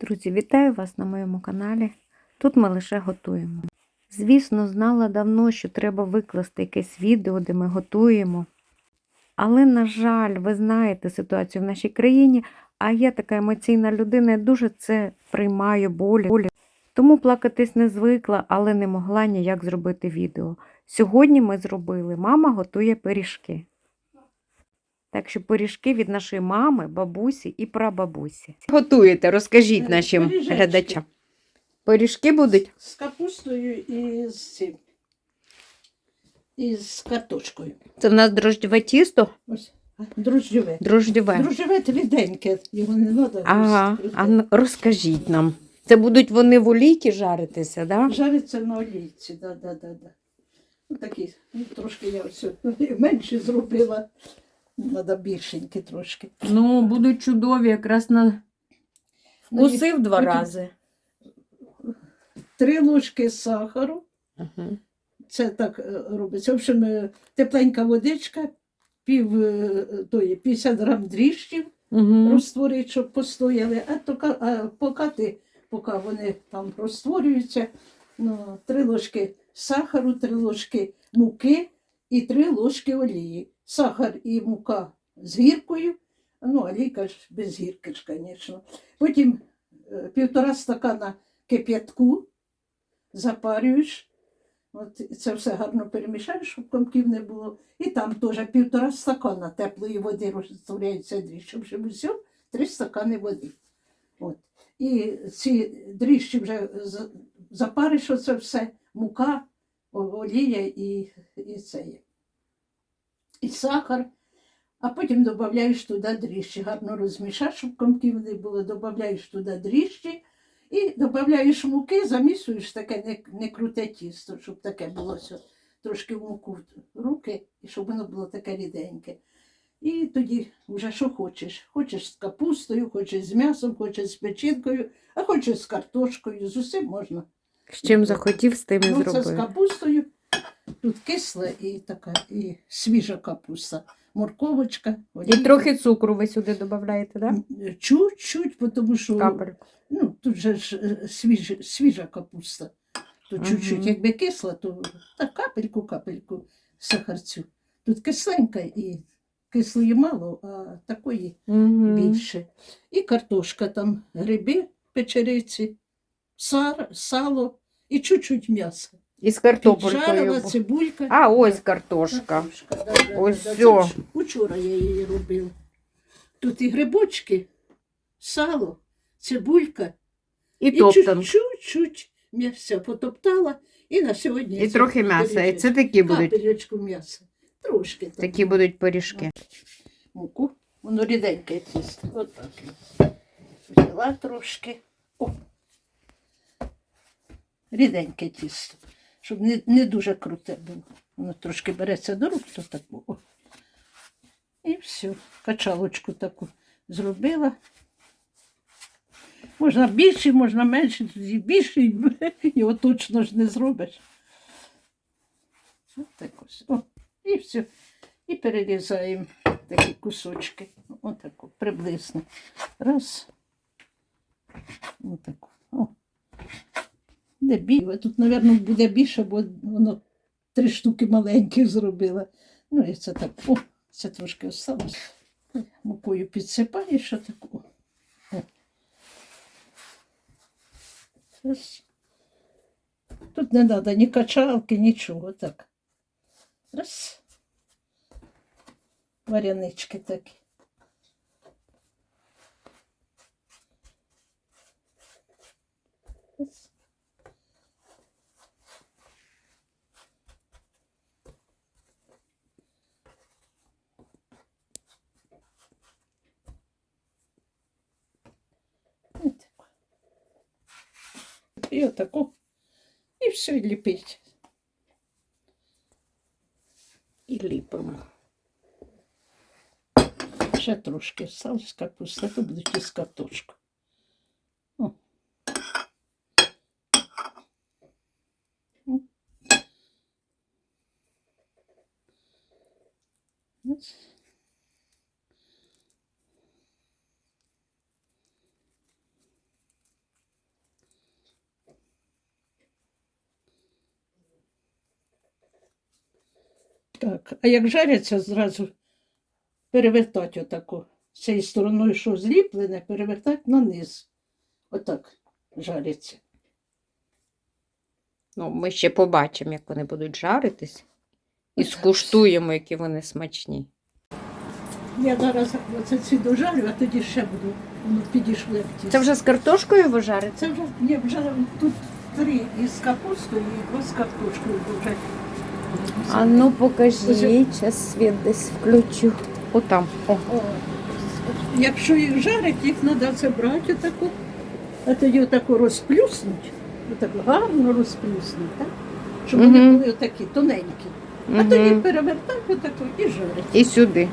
Друзі, вітаю вас на моєму каналі. Тут ми лише готуємо. Звісно, знала давно, що треба викласти якесь відео, де ми готуємо. Але, на жаль, ви знаєте ситуацію в нашій країні, а я така емоційна людина, я дуже це приймаю болі. Тому плакатись не звикла, але не могла ніяк зробити відео. Сьогодні ми зробили Мама готує пиріжки. Так що пиріжки від нашої мами, бабусі і прабабусі. Готуєте, розкажіть Е, нашим пиріжечки. глядачам. Пиріжки будуть? З капустою і з цим. І з картошкою. Це в нас дрожджове тісто, Ось. Дрожджове. дрожджове. Дрожджове це ріденьке, його не треба. Ага, а ну, розкажіть нам. Це будуть вони в олійці жаритися, да? Жариться на олійці, да, да, да, да. Ну, такі, ну, трошки я ось менше зробила. Треба більшенькі трошки. Ну, будуть чудові, якраз на Ну, і вкусив два рази. Три ложки сахару. Угу. Це так е, робиться. В общем, е, тепленька водичка, пів е, тої, 50 грам дріжджів. Угу. розтворити, щоб постояли, а, то, ка- а поки, ти, поки вони там розтворюються, ну, три ложки сахару, три ложки муки і три ложки олії. Сахар і мука з гіркою, ну, олійка ж без гірки ж, звісно. Потім е, півтора стакана кип'ятку запарюєш. От це все гарно перемішаєш, щоб комків не було. І там теж півтора стакана теплої води розтворяється дріжджі, щоб усьо три стакани води. От. І ці дріжджі вже запариш оце все, мука, олія і, і це. є. І сахар. А потім додаєш туди дріжджі. Гарно розмішаєш, щоб комків не було, додаєш туди дріжджі. І додаєш муки, замісуєш таке не, не круте тісто, щоб таке було все, трошки в муку в руки, і щоб воно було таке ріденьке. І тоді вже що хочеш. Хочеш з капустою, хочеш з м'ясом, хочеш з печінкою, а хочеш з картошкою, з усім можна. З чим захотів, з тим і Ну, це з капустою. Тут кисла і така, і свіжа капуста. Морковочка, І олійка. трохи цукру ви сюди додаєте, так? Да? Чуть-чуть, тому що Капельку. Ну, тут же ж е, свіжа, свіжа капуста. То Мгм. чуть-чуть, якби кисла, то капельку, капельку сахарцю. Тут кисленька і кислої мало, а такої Угу. більше. І картошка там, гриби, печериці, сар, сало і чуть-чуть м'яса. І з картопелькою. цибулька. А, ось картошка. Картошка, да, да, Ось да, да. всьо. Це ж Учора я її робила. Тут і грибочки, сало, цибулька. І топтан. чуть-чуть м'яса потоптала і на сьогодні. І це трохи м'яса. І це такі будуть. Капелечку м'яса. Трошки там. Такі будуть пиріжки. Муку. Воно ріденьке тісто. Отак. Взяла трошки. О. Ріденьке тісто. Щоб не, не дуже круте було. Воно трошки береться до рук, то так. О. І все. Качалочку таку зробила. Можна більше, можна менше, тоді більше, його точно ж не зробиш. От так ось. О, і все. І перерізаємо такі кусочки. Отаку, приблизно. Раз. Отаку. Де біле. Тут, мабуть, буде більше, бо воно три штуки маленьких зробила. Ну, і це так. О, це трошки осталось. Мукою підсипаєш отаку. О. Раз. Тут не треба ні качалки, нічого. Так. Раз. Варянички такі. І отаку. І все, і ліпить. І ліпимо. Ще трошки сал з капусти, то будуть із картошку. О. М. Ось. Так, а як жаряться, зразу перевертати отако. З цією стороною, що зліплене, перевертати на низ. Отак жаряться. Ну, ми ще побачимо, як вони будуть жаритись. І скуштуємо, які вони смачні. Я зараз оце ці дожарю, а тоді ще буду. Воно як тісто. Це вже з картошкою ви жарите? Це вже, ні, вже тут три із капустою і два з картошкою вже. А ну покажіть, зараз світ десь включу. Отам. О. О, якщо їх жарить, їх треба це брати отаку, а тоді отаку розплюснуть, отак гарно розплюснуть, так? щоб вони Мгм. були отакі тоненькі. А тоді Мгм. перевертати отаку і жарить. І сюди.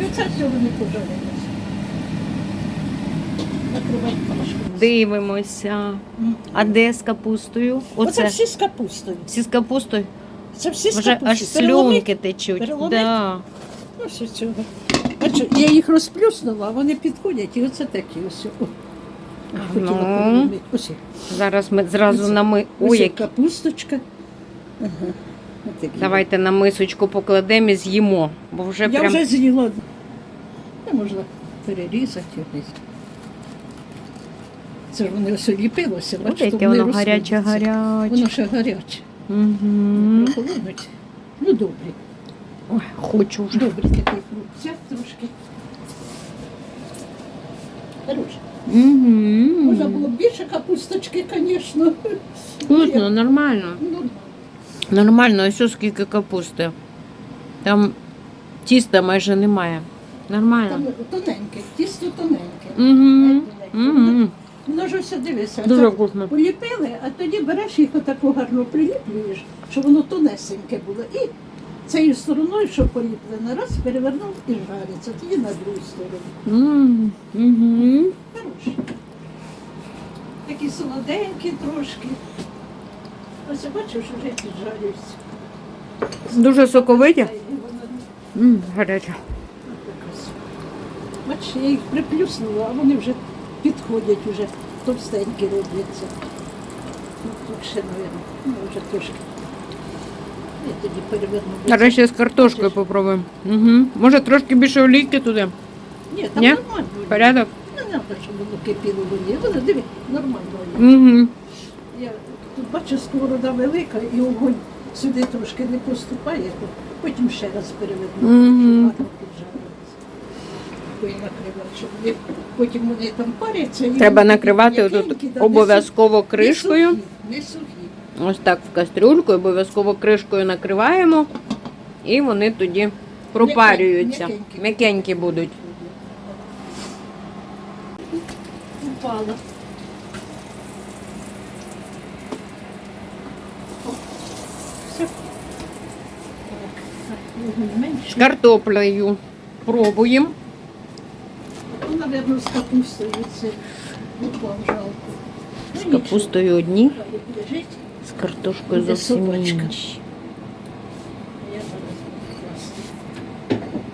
І оце все вони пожарилися. Дивимося. А де з капустою? Оце Оце. всі з капустою. Всі з капустою? Це всі з Вже аж капустою. Переломить? слюнки течуть. Переломить? Да. Ну, що цього. Бачу, я їх розплюснула, вони підходять, і оце такі ось. О. Хотіла Ну. Ось. Зараз ми зразу Оце. на ми. Ось Ой, які. капусточка. Ага. Отакі. Давайте на мисочку покладемо і з'їмо, бо вже Я прям вже з'їла. Не можна перерізати якось. Це ж вони ось ліпилося, бачите, яке воно гаряче, гаряче. Воно ще гаряче. Угу. Ну, добрі. Ой, хочу вже. Добрий такий фрукт. трошки. Хороший. Можна було Угу. б більше капусточки, звісно. Вкусно, нормально. Ну, Нормально, ось ось скільки капусти. Там тіста майже немає. Нормально. там тоненьке, тісто тоненьке. Угу. Угу. Воно ж все дивися. Дуже так вкусно. поліпили, а тоді береш їх отако гарно приліплюєш, щоб воно тонесеньке було. І цією стороною, що поліплене, раз перевернув і жариться. Тоді на другу сторону. Угу. Хороші. Такі солоденькі трошки. Ось бачиш, вже піджарюються. Дуже соковиті. Воно М, Гаряче. Бачиш, я їх приплюснула, а вони вже підходять, вже товстенькі робляться. Ну, тут ще, мабуть, ну, вже трошки. Я тоді переверну. Зараз ще з картошкою попробуємо. Угу. Може трошки більше олійки туди? Ні, там Ні? нормально. Порядок? Не треба, щоб воно кипіло в олії. Воно, диви, нормально. Угу. Я тут бачу, сковорода велика і огонь сюди трошки не поступає, то потім ще раз переверну, Мгм. щоб гарно піджарилося. Щоб вони- потім вони там паряться. і Треба вони накривати да, не обов'язково сухі, кришкою. Не сухі, не сухі. Ось так в кастрюльку, обов'язково кришкою накриваємо, і вони тоді пропарюються. М'якенькі. М'якенькі будуть. Упала. Все. Так, вогонь З менше. картоплею пробуємо. Ну, напевно, з капустою це упав жалко. Ну, З нічого, капустою одні, лежить. з картошкою Буде зовсім супочка. інші. Я зараз.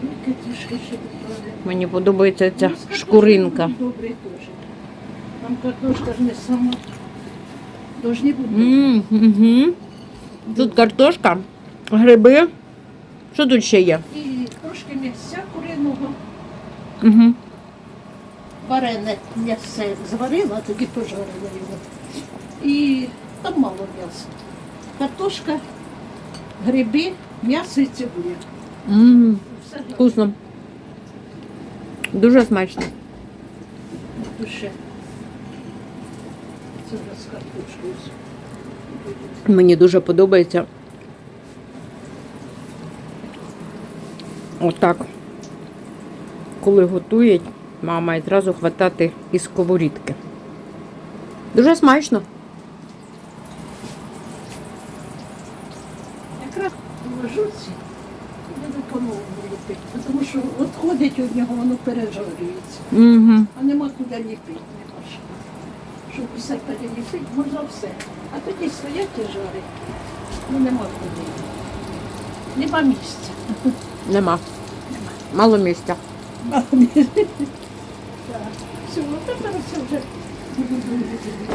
Ну, катюшки ще добавлю. Мені подобається ця Ну, з картошкою шкуринка. буде Добре теж. Там картошка ж не сама. Должні бути. М, Угу. Тут картошка, гриби. Що тут ще є? І трошки м'ясця куриного. Угу. Варене м'ясце зварила, а тоді пожарила його. І там мало м'яса. Картошка, гриби, м'ясо і цибуля. М, Все. Вкусно. Дуже смачно. душе. Це з картошкою. Мені дуже подобається. Отак. Коли готують, мама і зразу хватати із сковорідки. Дуже смачно. Якраз ложуці і по-новому ліпити, тому що відходить від нього, воно пережарюється. Угу. А нема куди ліпити. Щоб усе переліпити, можна все. А тоді стоять і жарять. Ну нема куди. Нема місця. Нема. Мало місця. Мало місця. Все, от тепер це вже буду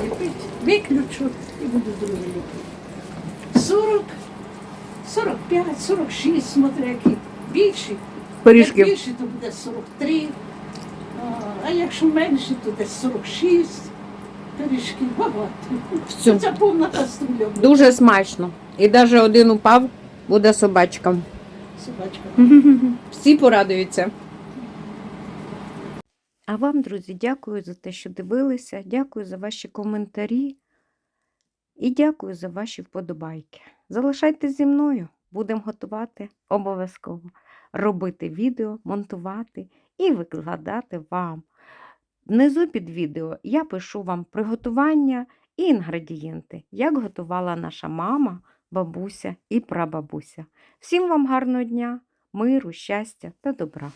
ліпити. Виключу і буду другу ліпити. 40 45, 46, смотри, які більші. Як Пиріжків. більші, то буде 43. А, якщо менші, то десь 46 пиріжків. Багато. Всю. Це повна каструля. буде. Дуже смачно. І навіть один упав, буде собачкам. Собачка. Всі порадуються. А вам, друзі, дякую за те, що дивилися. Дякую за ваші коментарі. І дякую за ваші вподобайки. Залишайтесь зі мною. Будемо готувати обов'язково. Робити відео, монтувати і викладати вам. Внизу під відео я пишу вам приготування і інгредієнти, як готувала наша мама, бабуся і прабабуся. Всім вам гарного дня, миру, щастя та добра!